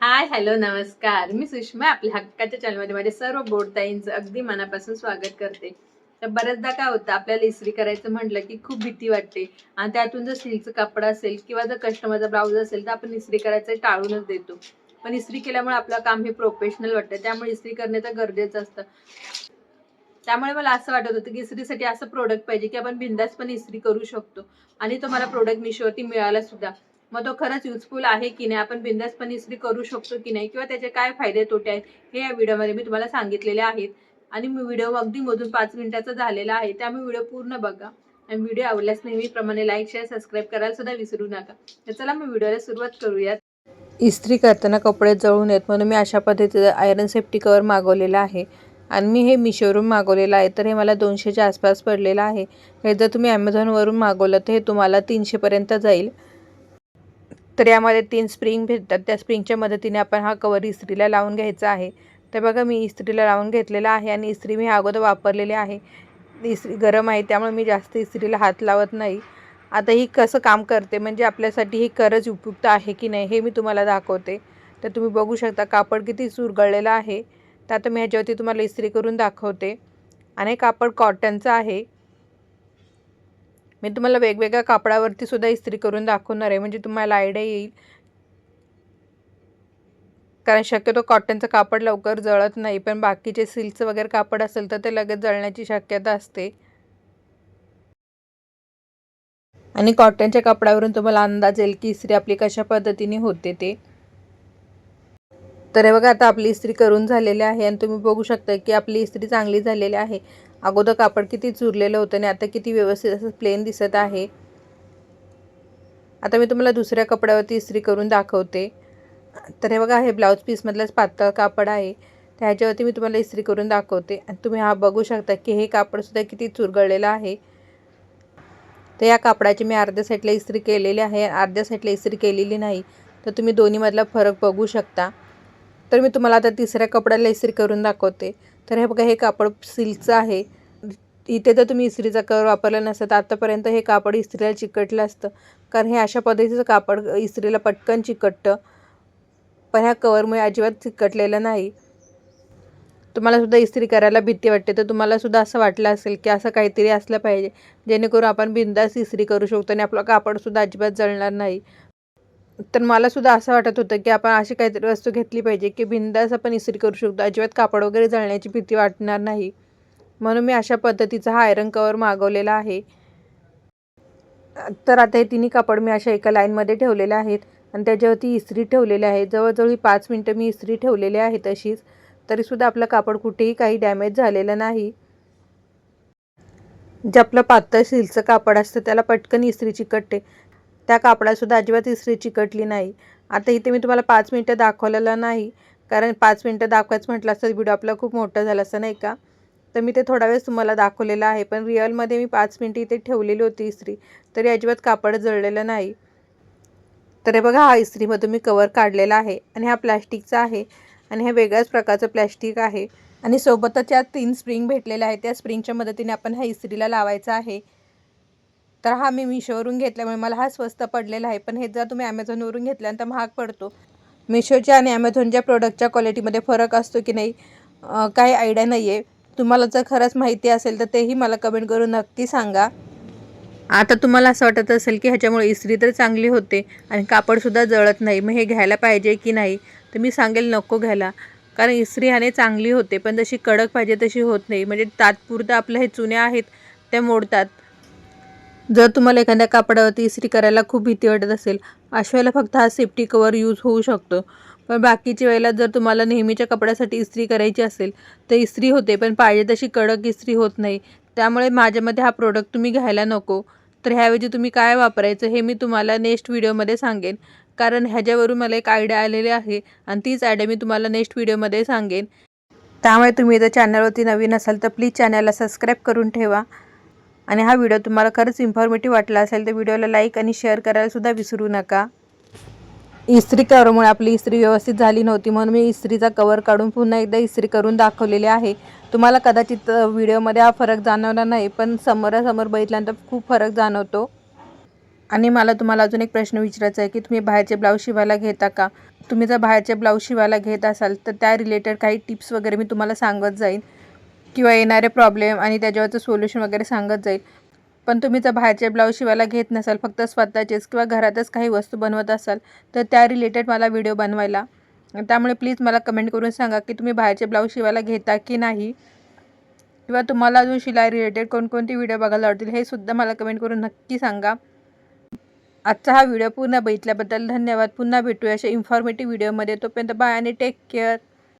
Hi hello नमस्कार. मी सुषमा आपल्या हक्काच्या चॅनलमध्ये माझ्या सर्व बोडताईंचं अगदी मनापासून स्वागत करते. तर बऱ्याचदा काय होतं आपल्याला इस्त्री करायचं म्हटलं की खूप भीती वाटते. आणि त्यातून जर सिल्कचं कपडा असेल किंवा जर कस्टमरचा ब्लाऊज असेल तर आपण इस्त्री करायचं टाळूनच देतो. पण इस्त्री केल्यामुळे आपलं काम हे प्रोफेशनल वाटतं. त्यामुळे इस्त्री करणे तर गरजेचं असतं. त्यामुळे मला असं वाटत होतं की इस्त्रीसाठी असं प्रोडक्ट पाहिजे की आपण बिंदास पण इस्त्री करू शकतो. आणि तो मला प्रोडक्ट मिशोवरती मिळाला सुद्धा. मग तो खरंच युजफुल आहे की नाही? आपण बिंदासपणे इस्त्री करू शकतो की नाही? किंवा त्याचे काय फायदे तोटे आहेत? हे या व्हिडिओमध्ये मी तुम्हाला सांगितलेले आहेत. आणि मी व्हिडिओ अगदी मधून पाच मिनिटाचा झालेला आहे. त्यामुळे व्हिडिओ पूर्ण बघा. आणि व्हिडिओ आवडल्यास नेहमीप्रमाणे लाईक शेअर सबस्क्राईब करायला सुद्धा विसरू नका. तर चला मी व्हिडिओला सुरुवात करूयात. इस्त्री करताना कपडे जळून येत म्हणून मी अशा पद्धतीचं आयरन सेफ्टी कवर मागवलेलं आहे. आणि मी हे मिशोवरून मागवलेलं आहे. तर हे मला दोनशेच्या आसपास पडलेलं आहे. हे जर तुम्ही ॲमेझॉनवरून मागवलं तर हे तुम्हाला तीनशेपर्यंत जाईल. तर यामध्ये तीन स्प्रिंग भेटतात. त्या स्प्रिंगच्या मदतीने आपण हा कवर इस्त्रीला लावून घ्यायचा आहे. तर बघा मी इस्त्रीला लावून घेतलेला आहे आणि इस्त्री मी अगोदर वापरलेली आहे. इस्त्री गरम आहे त्यामुळे मी जास्त इस्त्रीला हात लावत नाही. आता ही कसं काम करते? म्हणजे आपल्यासाठी ही खरंच उपयुक्त आहे की नाही हे मी तुम्हाला दाखवते. तर तुम्ही बघू शकता कापड किती चुरगळलेलं आहे. तर आता मी ह्याच्यावरती तुम्हाला इस्त्री करून दाखवते. आणि कापड कॉटनचं आहे. मी तुम्हाला वेगवेगळ्या कापडावरती सुद्धा इस्त्री करून दाखवणार आहे. म्हणजे तुम्हाला आयडिया येईल. कारण शक्यतो कॉटनचं कापड लवकर जळत नाही पण बाकीचे सिल्कचं वगैरे कापड असेल तर ते लगेच जळण्याची शक्यता असते. आणि कॉटनच्या कापडावरून तुम्हाला अंदाज येईल की इस्त्री आपली कशा पद्धतीने होते ते. तर हे बघा आता आपली इस्त्री करून झालेली आहे आणि तुम्ही बघू शकता की आपली इस्त्री चांगली झालेली आहे. अगोदर कापड किती चुरलेलं होतं आणि आता किती व्यवस्थित असं प्लेन दिसत आहे. आता मी तुम्हाला दुसऱ्या कपड्यावरती इस्त्री करून दाखवते. तर हे बघा हे ब्लाऊज पीसमधलंच पातळ कापड आहे. तर ह्याच्यावरती मी तुम्हाला इस्त्री करून दाखवते. आणि तुम्ही हा बघू शकता की हे कापडसुद्धा किती चुरगळलेलं आहे. तर या कापडाची मी अर्ध्या साईडला इस्त्री केलेली आहे. अर्ध्या साईडला इस्त्री केलेली नाही. तर तुम्ही दोन्हीमधला फरक बघू शकता. तर मी तुम्हाला आता तिसऱ्या कपड्याला इस्त्री करून दाखवते. तर हे बघा हे कापड सिल्कचं आहे. इथे तर तुम्ही इस्त्रीचा कवर वापरला नसतं. तर आत्तापर्यंत हे कापड इस्त्रीला चिकटलं असतं. कारण हे अशा पद्धतीचं कापड इस्त्रीला पटकन चिकटतं. पण ह्या कवरमुळे अजिबात चिकटलेलं नाही. तुम्हाला सुद्धा इस्त्री करायला भीती वाटते. तर तुम्हाला सुद्धा असं वाटलं असेल की असं काहीतरी असलं पाहिजे. जेणेकरून आपण बिंदास इस्त्री करू शकतो आणि आपलं कापडसुद्धा अजिबात जळणार नाही. तर मला सुद्धा असं वाटत होतं की आपण अशी काहीतरी वस्तू घेतली पाहिजे की बिंदास आपण इस्त्री करू शकतो. अजिबात कापड वगैरे जळण्याची भीती वाटणार नाही. म्हणून मी अशा पद्धतीचा हा आयरन कवर मागवलेला आहे. तर आता हे तिन्ही कापड मी अशा एका लाईनमध्ये ठेवलेले आहेत. आणि त्याच्यावरती इस्त्री ठेवलेली आहे जवळजवळ पाच मिनटं मी इस्त्री ठेवलेली आहे तशीच. तरीसुद्धा आपलं कापड कुठेही काही डॅमेज झालेलं नाही. जे आपलं पातळ सिल्कचं कापड असतं त्याला पटकन इस्त्री चिकटते. त्या कापडासुद्धा अजिबात इस्त्री चिकटली नाही. आता इथे मी तुम्हाला पाच मिनटं दाखवलेलं नाही. कारण पाच मिनटं दाखवायचं म्हटलं असतं व्हिडिओ आपला खूप मोठा झाला असं नाही का? तर मी ते थोडा वेळेस तुम्हाला दाखवलेलं आहे. पण रिअलमध्ये मी पाच मिनटं इथे ठेवलेली होती इस्त्री. तरी अजिबात कापड जळलेलं नाही. तर हे बघा हा इस्त्रीमधून मी कवर काढलेला आहे. आणि हा प्लॅस्टिकचा आहे. आणि हे वेगळ्याच प्रकारचं प्लॅस्टिक आहे. आणि सोबतच या तीन स्प्रिंग भेटलेल्या आहेत. त्या स्प्रिंगच्या मदतीने आपण ह्या इस्त्रीला लावायचं आहे. तर हा मी मिशोवरून घेतल्यामुळे मला हा स्वस्त पडलेला आहे. पण हे जर तुम्ही ॲमेझॉनवरून घेतल्यानंतर महाग पडतो. मिशोच्या आणि ॲमेझॉनच्या प्रोडक्टच्या क्वालिटीमध्ये फरक असतो की नाही काही आयडिया नाही आहे तुम्हाला जर खरंच माहिती असेल तर तेही मला कमेंट करून नक्की सांगा. आता तुम्हाला असं वाटत असेल की ह्याच्यामुळे इस्त्री तर चांगली होते आणि कापडसुद्धा जळत नाही. मग हे घ्यायला पाहिजे की नाही? तर मी सांगेल नको घ्यायला. कारण इस्त्री ह्याने चांगली होते पण जशी कडक पाहिजे तशी होत नाही. म्हणजे तात्पुरतं आपलं हे चुन्या आहेत त्या मोडतात. जर तुम्हाला एखाद्या कापडावरती इस्त्री करायला खूप भीती वाटत असेल अशा वेळेला फक्त हा सेफ्टी कवर यूज होऊ शकतो. पण बाकीच्या वेळेला जर तुम्हाला नेहमीच्या कपड्यासाठी इस्त्री करायची असेल तर इस्त्री होते पण पाहिजे तशी कडक इस्त्री होत नाही. त्यामुळे माझ्यामध्ये हा प्रोडक्ट तुम्ही घ्यायला नको. तर ह्याऐवजी तुम्ही काय वापरायचं हे मी तुम्हाला नेक्स्ट व्हिडिओमध्ये सांगेन. कारण ह्याच्यावरून मला एक आयडिया आलेली आहे आणि तीच आयडिया मी तुम्हाला नेक्स्ट व्हिडिओमध्ये सांगेन. त्यामुळे तुम्ही जर चॅनलवरती नवीन असाल तर प्लीज चॅनलला सबस्क्राईब करून ठेवा. आणि हा व्हिडिओ तुम्हाला खरंच इन्फॉर्मेटिव्ह वाटला असेल तर व्हिडिओला लाईक आणि शेअर करायलासुद्धा विसरू नका. इस्त्री कवरमुळे आपली इस्त्री व्यवस्थित झाली नव्हती म्हणून मी इस्त्रीचा कवर काढून पुन्हा एकदा इस्त्री करून दाखवलेली आहे. तुम्हाला कदाचित व्हिडिओमध्ये हा फरक जाणवला नाही पण समोरासमोर बघितल्यानंतर खूप फरक जाणवतो. आणि मला तुम्हाला अजून एक प्रश्न विचारायचा आहे की तुम्ही बाहेरचे ब्लाऊज शिवायला घेता का? तुम्ही जर बाहेरचे ब्लाऊज शिवायला घेत असाल तर त्या रिलेटेड काही टिप्स वगैरे मी तुम्हाला सांगत जाईन. किंवा येणारे प्रॉब्लेम आणि त्याच्यावरचं सोल्युशन वगैरे सांगत जाईल. पण तुम्ही जर बाहेरचे ब्लाऊज शिवायला घेत नसाल फक्त स्वतःचेच किंवा घरातच काही वस्तू बनवत असाल तर त्या रिलेटेड मला व्हिडिओ बनवायला. त्यामुळे प्लीज मला कमेंट करून सांगा की तुम्ही बाहेरचे ब्लाऊज शिवायला घेता की नाही? किंवा तुम्हाला अजून शिलाई रिलेटेड कोणकोणते व्हिडिओ बघायला आवडतील हे सुद्धा मला कमेंट करून नक्की सांगा. आजचा हा व्हिडिओ पूर्ण बघितल्याबद्दल धन्यवाद. पुन्हा भेटूया अशा इन्फॉर्मेटिव्ह व्हिडिओमध्ये तोपर्यंत बाय आणि टेक केअर